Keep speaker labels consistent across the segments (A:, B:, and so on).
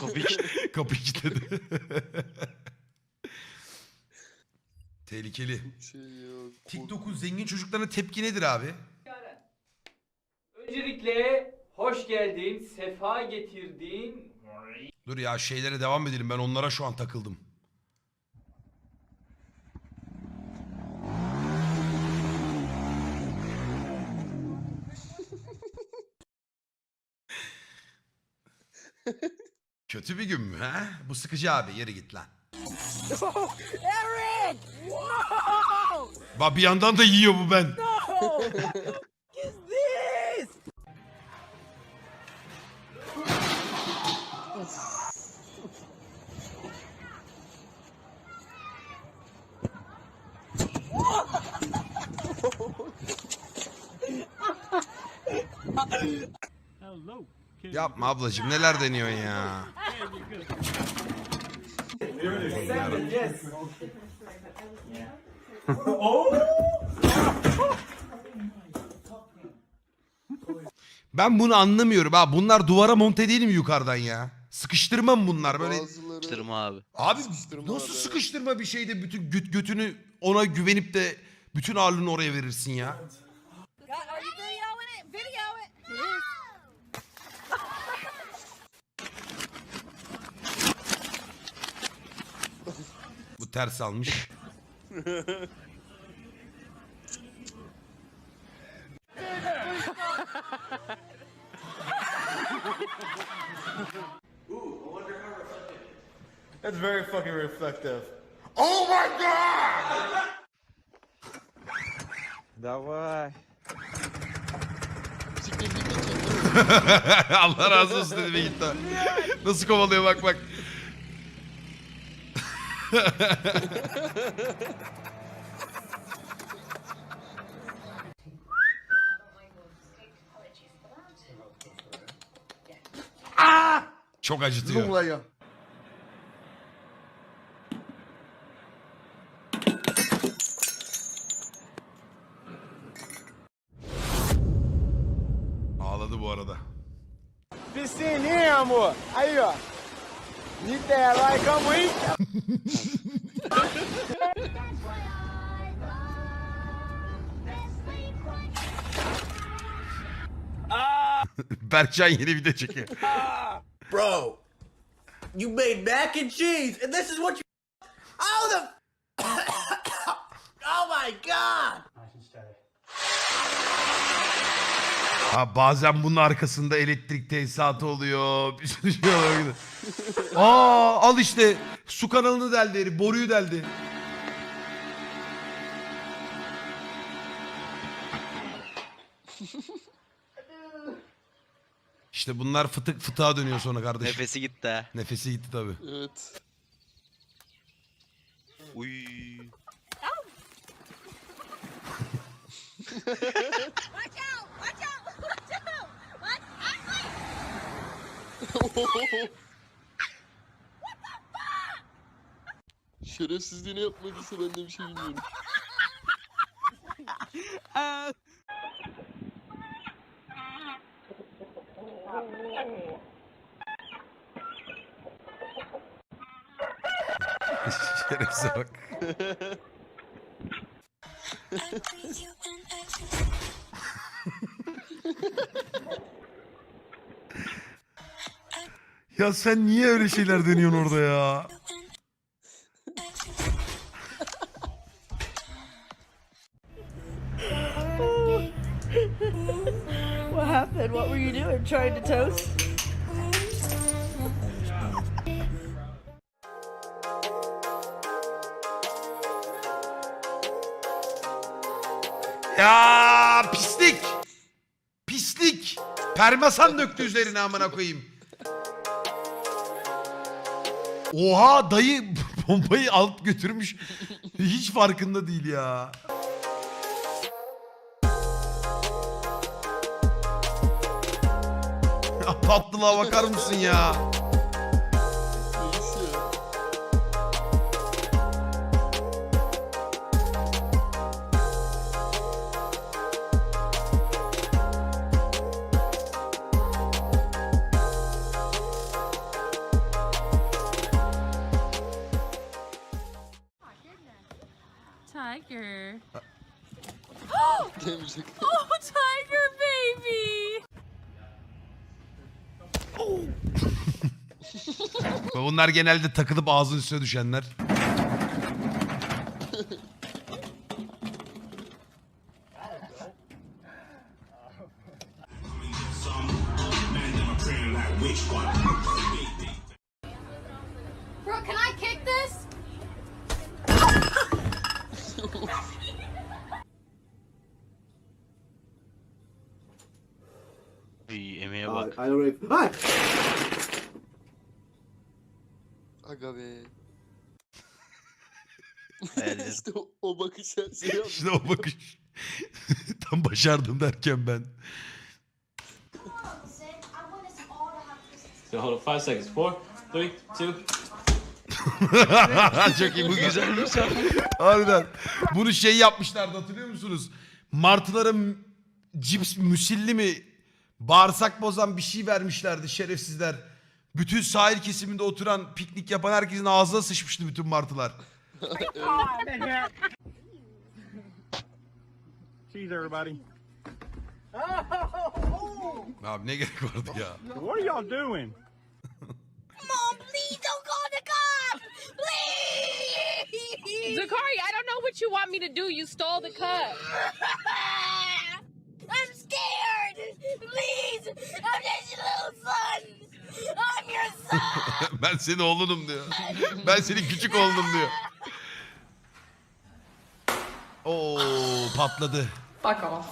A: Komik.
B: Kapıyı kilitledi. Tehlikeli.
C: Şey ya.
B: TikTok'un zengin çocuklarına tepki nedir abi?
D: Öncelikle hoş geldin, sefa getirdin.
B: Dur ya şeylere devam edelim. Ben onlara şu an takıldım. Kötü bir gün mü ha? Bu sıkıcı abi. Yere git lan.
E: Eric!
B: Bak bir yandan da yiyor bu ben.
E: Is this?
B: Yapma ablacığım neler deniyorsun ya. Ben bunu anlamıyorum ha. Bunlar duvara monte değil mi yukarıdan ya? Sıkıştırma mı bunlar böyle?
C: Bazıları
A: Tırma abi.
B: Abi
C: Sıkıştırma
B: nasıl
C: abi,
B: sıkıştırma bir şeyde bütün göt, götünü ona güvenip de bütün ağırlığını oraya verirsin ya.
E: God, are you videoing it? Video it.
B: Bu ters almış.
F: That's very fucking reflective.
G: Давай.
C: siktir git de çekil.
B: Allah razı olsun dedi ve gitti. Nasıl kovalıyor bak bak. Çok acıtıyor.
C: Zoom'la
B: Ağladı bu arada.
F: Piscina, hein, amor? Aí, ó. Niterói, aí.
B: Berkcan yeni video çekiyor.
H: Bro, you made mac and cheese, and this is what you. Oh the. oh my god!
B: Ha bazen bunun arkasında elektrik tesisatı oluyor. Bir sürü şey oluyor. Aa al işte su kanalını deldi herif, boruyu deldi. İşte bunlar fıtık fıtığa dönüyor sonra kardeşim.
A: Nefesi gitti ha.
B: Nefesi gitti tabii.
C: Evet.
A: Uy.
E: Watch out! Watch out! Watch out! Watch
C: Şerefsizliğini yapmadıysa ben de bir şey bilmiyorum.
B: Şerefsize bak. ya sen niye öyle şeyler deniyorsun orada ya?
E: What happened? What were you doing? Trying to toast?
B: Ya pislik. Pislik. Permasan döktü üzerine amına koyayım. Oha dayı bombayı alıp götürmüş. Hiç farkında değil ya. Tatlılığa bakar mısın ya?
E: Tiger. Oh, tiger baby.
B: Ve Bunlar genelde takılıp ağzının üstüne düşenler.
A: İyi emeğe bak.
H: I don't know. Hi.
C: Aga be. İşte o, o bakış her şeyi yaptı.
B: İşte o bakış. Tam başardım derken ben.
G: So hold on five seconds. Four, three, two.
B: Çok iyi bu güzelmiş. Harbiden. Bunu şey yapmışlardı hatırlıyor musunuz? Martılara m- cips müsilli mi bağırsak bozan bir şey vermişlerdi şerefsizler. Bütün sahil kesiminde oturan piknik yapan herkesin ağzına sıçmıştı bütün martılar.
F: Cheese, everybody.
B: Abi ne gerek vardı ya?
F: What are y'all doing?
I: Zakari, I don't know what you want me to do. You stole the cup.
E: I'm scared. Please. I'm just your little son. I'm your son.
B: ben senin oğlunum diyor. Ben senin küçük oğlunum diyor. Oo patladı.
I: Fuck off.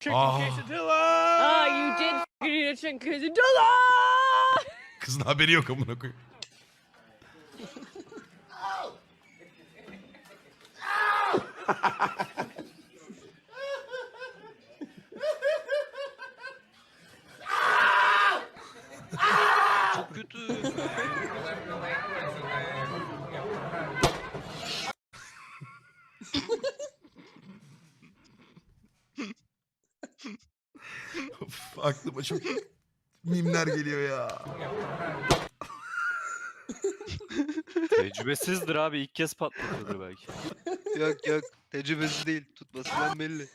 F: Chicken
B: Ah.
F: quesadilla!
I: Ah, you did f***ing eat a chicken quesadilla!
B: Kızın haberi yok amına koyayım.
A: Çok kötü.
B: Aklıma çok mimler geliyor ya.
A: Tecrübesizdir abi ilk kez patlatıyordur belki.
J: Yok yok tecrübesi değil tutmasından belli.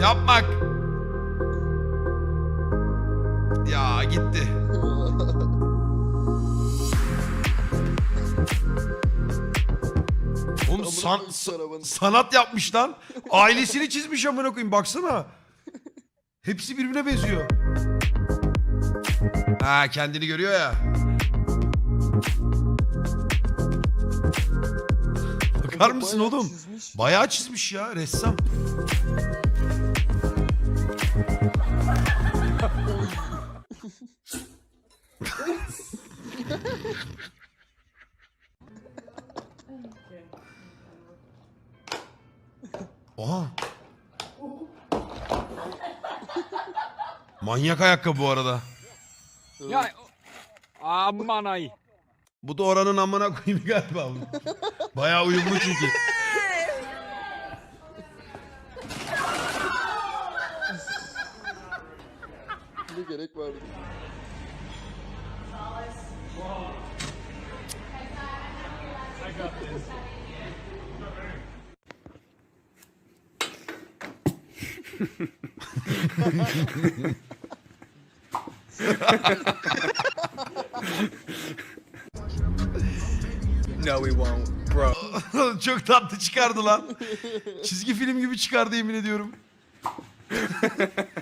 B: Yapmak. San- sanat yapmış lan. Ailesini çizmiş amına koyayım baksana. Hepsi birbirine benziyor. Ha kendini görüyor ya. Bakar mısın
C: Bayağı
B: oğlum?
C: çizmiş.
B: Bayağı çizmiş ya ressam. Oha. Manyak ayakkabı bu arada.
F: Ya aman ay.
B: Bu da oranın amına koyayım galiba. Bayağı uyumlu çünkü.
C: Ne gerek vardı?
J: No we won't bro.
B: Çok tatlı çıkardı lan. Çizgi film gibi çıkardı yemin ediyorum.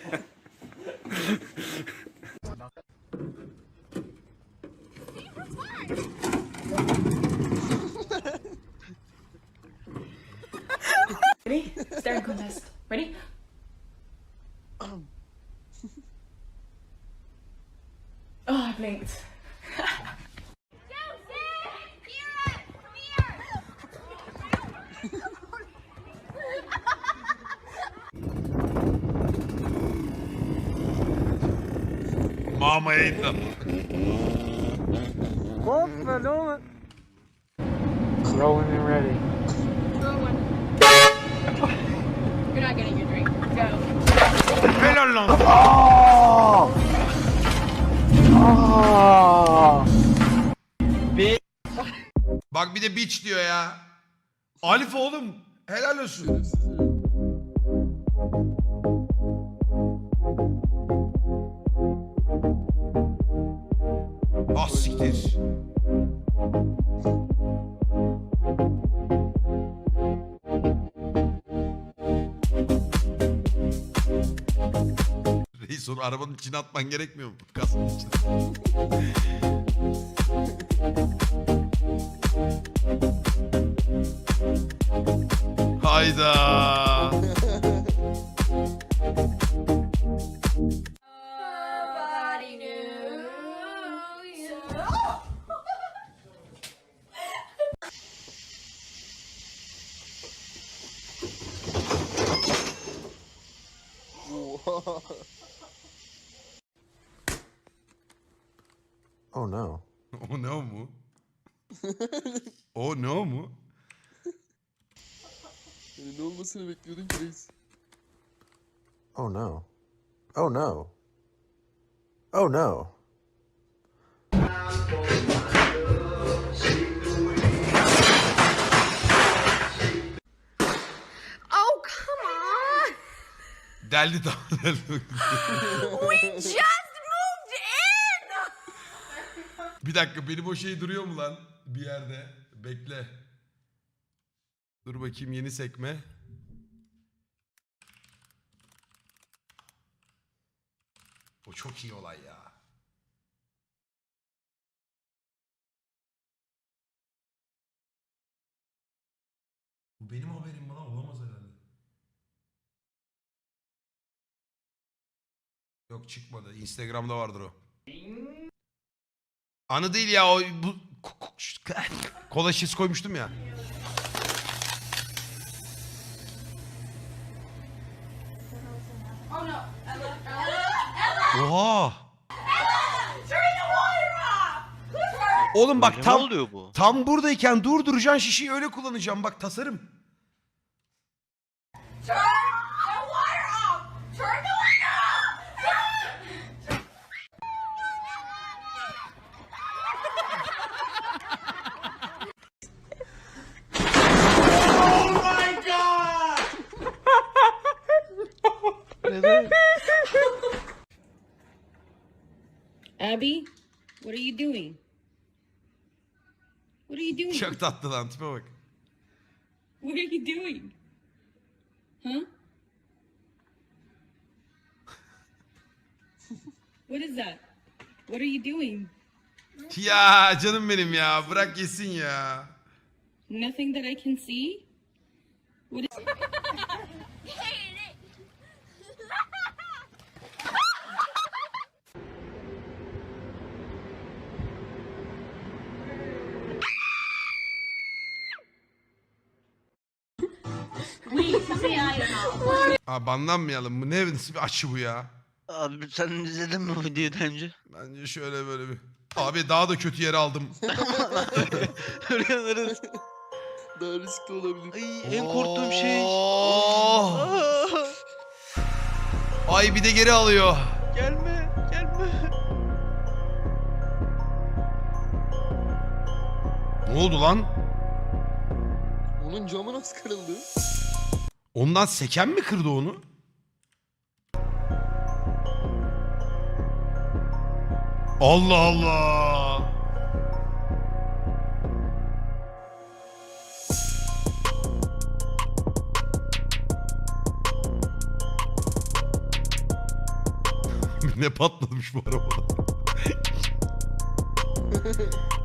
B: Mama yayında.
F: Monster, don't Rolling and ready.
I: You're not getting your drink. Go.
B: Helal lan.
F: Oh.
B: Bak bir de bitch diyor ya. Alif oğlum. Helal olsun. Siktir. Reis onu arabanın içine atman gerekmiyor mu? Kasın içine. Hayda.
H: Oh no.
B: O ne mu? Oh, o ne mu?
C: Yani ne olmasını bekliyordun ki reis?
H: Oh no. Oh no. Oh no.
E: Oh, come on.
B: Deldi tamam deldi.
E: We just
B: Bir dakika benim o şey duruyor mu lan bir yerde? Bekle. Dur bakayım yeni sekme. O çok iyi olay ya. Bu benim haberim lan? Olamaz herhalde. Yok çıkmadı. Instagram'da vardır o. Anı değil ya o bu kola şişesi koymuştum ya.
E: Oh
B: Oha. Oğlum bak tam
A: oluyor bu?
B: tam buradayken durduracaksın şişeyi öyle kullanacağım bak tasarım.
E: Turn the water off. Turn the water off.
I: Abby, what are you doing? What are you doing?
B: Çok tatlı lan tipe bak.
I: What are you doing? Huh? what is that? What are you doing?
B: Ya canım benim ya bırak yesin ya.
I: Nothing that I can see? What is
B: Aa banlanmayalım bu ne nasıl bir açı bu ya.
A: Abi sen izledin mi bu videoyu daha önce?
B: Bence şöyle böyle bir. Abi daha da kötü yere aldım.
A: Örüyorlarız.
C: Daha riskli olabilir.
A: Ay en korktuğum şey.
B: Oh.
A: Aa,
B: Ay bir de geri alıyor.
A: gelme, gelme.
B: Ne oldu lan?
C: Onun camı nasıl kırıldı?
B: Ondan seken mi kırdı onu? Allah Allah. ne patlamış bu araba?